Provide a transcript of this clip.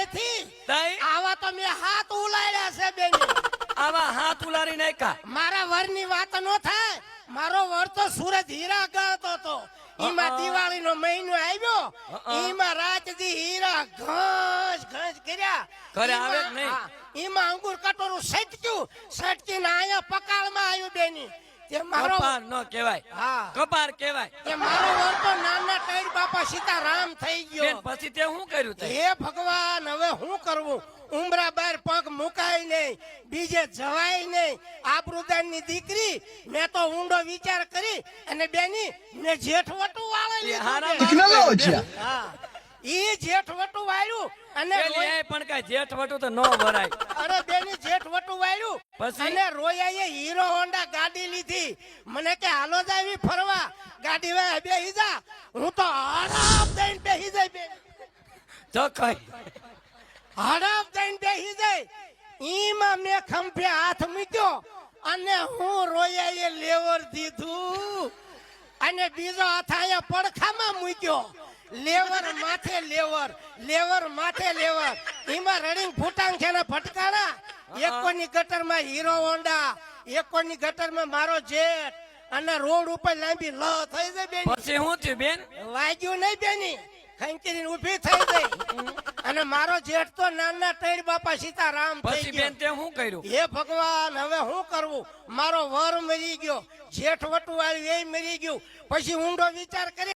નથી. આવા તો મેં હાથ ઉલાડ્યા છે બેન. આવા હાથ ઉલારી નાખ્યા? મારા વરની વાત નો થાય. મારો વર તો સુરત હીરા ગાતો તો. એમાં દિવાળી નો મહિનો આવ્યો. એમાં રાત દી હીરા ઘસ ઘસ કર્યા. ઘરે આવે નહીં? એમાં અંગુર કટોરું સટક્યું સટકીને અહીંયા પકાળમાં આવ્યું બેની. તે મારો કપાર ન કહેવાય. હા. કપાર કહેવાય. તે મારો વર તો નાના ટેડ બાપા સીતારામ થઈ ગયો. પછી તે શું કર્યું તે? હે ભગવાન હવે હું કરવું? ઉમરા બાર પગ મુકાય નહીં બીજે જવાય નહીં. આબરૂદાનની દીકરી મેં તો ઊંડો વિચાર કરી અને બેની મેં જેઠવટું વાળે એ હારા હા. ઈ જેઠવટું વાળ્યું અને રોય- પણ કઈ જેઠ વટુ તો ન ભરાય. અરે બેની જેઠવટું વાળ્યું પછી? અને રોયાએ હીરો હોન્ડા ગાડી લીધી. મને કે હાલો જાવી ફરવા. ગાડી વાય બે જા. હું તો આરામ દઈને બેહી જાય બે તો કઈ? આરામ દઈને બેસી જાય ઈમાં મેં ખંભે હાથ મૂક્યો અને હું રોયાએ લેવર દીધું. અને બીજો હાથ અહીંયા પડખામાં મૂક્યો. લેવર માથે લેવર લેવર માથે લેવર. એમાં રડિંગ ફૂટાંગ છે ને ફટકાણા એકોની ગટરમાં હીરો હોન્ડા એકોની ગટરમાં મારો જેટ અને રોડ ઉપર લાંબી લ થઈ જાય બેન. પછી શું થયું બેન? વાગ્યું નહીં બેની. ખંચરીને ઊભી થઈ ગઈ. અને મારો જેઠ તો નાના તૈર બાપા સીતારામ થઈ પછી બેન તે શું કર્યું? હે ભગવાન હવે શું કરવું? મારો વર મરી ગયો. જેઠ વટુ આવ્યું એ મરી ગયું. પછી ઊંડો વિચાર કરી